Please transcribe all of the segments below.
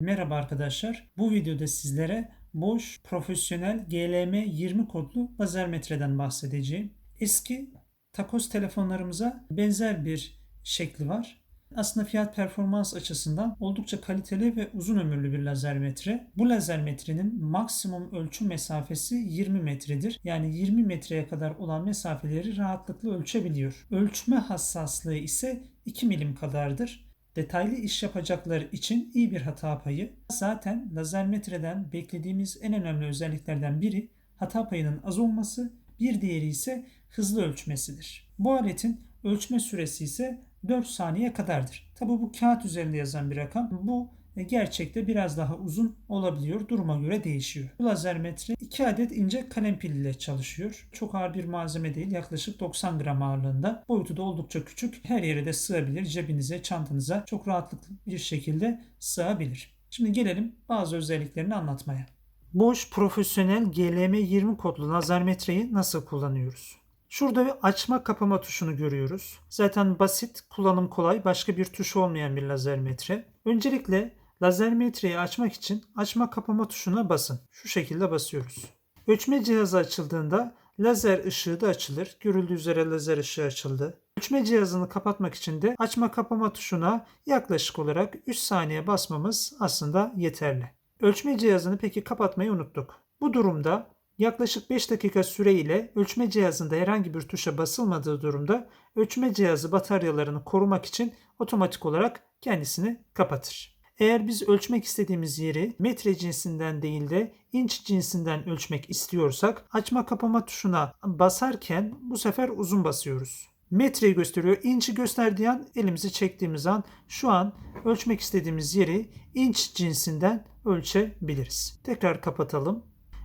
Merhaba arkadaşlar. Bu videoda sizlere Bosch Profesyonel GLM20 kodlu lazer metreden bahsedeceğim. Eski takoz telefonlarımıza benzer bir şekli var. Aslında fiyat performans açısından oldukça kaliteli ve uzun ömürlü bir lazer metre. Bu lazer metrenin maksimum ölçüm mesafesi 20 metredir. Yani 20 metreye kadar olan mesafeleri rahatlıkla ölçebiliyor. Ölçme hassaslığı ise 2 milim kadardır detaylı iş yapacaklar için iyi bir hata payı. Zaten lazer metreden beklediğimiz en önemli özelliklerden biri hata payının az olması, bir diğeri ise hızlı ölçmesidir. Bu aletin ölçme süresi ise 4 saniye kadardır. Tabi bu kağıt üzerinde yazan bir rakam. Bu gerçekte biraz daha uzun olabiliyor. Duruma göre değişiyor. Bu lazer metre 2 adet ince kalem pil ile çalışıyor. Çok ağır bir malzeme değil. Yaklaşık 90 gram ağırlığında. Boyutu da oldukça küçük. Her yere de sığabilir. Cebinize, çantanıza çok rahatlıkla bir şekilde sığabilir. Şimdi gelelim bazı özelliklerini anlatmaya. Bosch Profesyonel GLM20 kodlu lazer metreyi nasıl kullanıyoruz? Şurada bir açma kapama tuşunu görüyoruz. Zaten basit, kullanım kolay, başka bir tuş olmayan bir lazer metre. Öncelikle lazer metreyi açmak için açma kapama tuşuna basın. Şu şekilde basıyoruz. Ölçme cihazı açıldığında lazer ışığı da açılır. Görüldüğü üzere lazer ışığı açıldı. Ölçme cihazını kapatmak için de açma kapama tuşuna yaklaşık olarak 3 saniye basmamız aslında yeterli. Ölçme cihazını peki kapatmayı unuttuk. Bu durumda yaklaşık 5 dakika süre ile ölçme cihazında herhangi bir tuşa basılmadığı durumda ölçme cihazı bataryalarını korumak için otomatik olarak kendisini kapatır. Eğer biz ölçmek istediğimiz yeri metre cinsinden değil de inç cinsinden ölçmek istiyorsak açma kapama tuşuna basarken bu sefer uzun basıyoruz. Metreyi gösteriyor. İnç'i gösterdiği an elimizi çektiğimiz an şu an ölçmek istediğimiz yeri inç cinsinden ölçebiliriz. Tekrar kapatalım.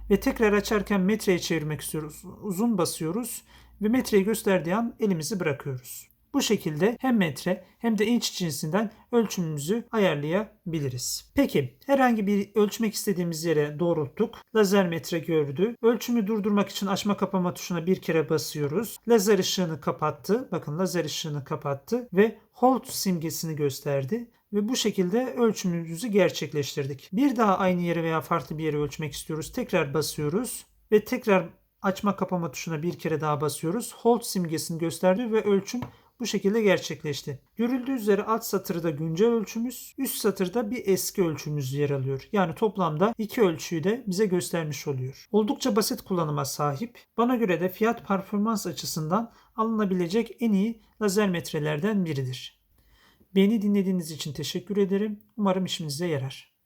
Ve tekrar açarken metreye çevirmek istiyoruz. Uzun basıyoruz ve metreyi gösterdiği an elimizi bırakıyoruz. Bu şekilde hem metre hem de inç cinsinden ölçümümüzü ayarlayabiliriz. Peki herhangi bir ölçmek istediğimiz yere doğrulttuk. Lazer metre gördü. Ölçümü durdurmak için açma kapama tuşuna bir kere basıyoruz. Lazer ışığını kapattı. Bakın lazer ışığını kapattı ve hold simgesini gösterdi ve bu şekilde ölçümümüzü gerçekleştirdik. Bir daha aynı yere veya farklı bir yere ölçmek istiyoruz. Tekrar basıyoruz ve tekrar açma kapama tuşuna bir kere daha basıyoruz. Hold simgesini gösterdi ve ölçüm bu şekilde gerçekleşti. Görüldüğü üzere alt satırda güncel ölçümüz, üst satırda bir eski ölçümüz yer alıyor. Yani toplamda iki ölçüyü de bize göstermiş oluyor. Oldukça basit kullanıma sahip. Bana göre de fiyat performans açısından alınabilecek en iyi lazer metrelerden biridir. Beni dinlediğiniz için teşekkür ederim. Umarım işinize yarar.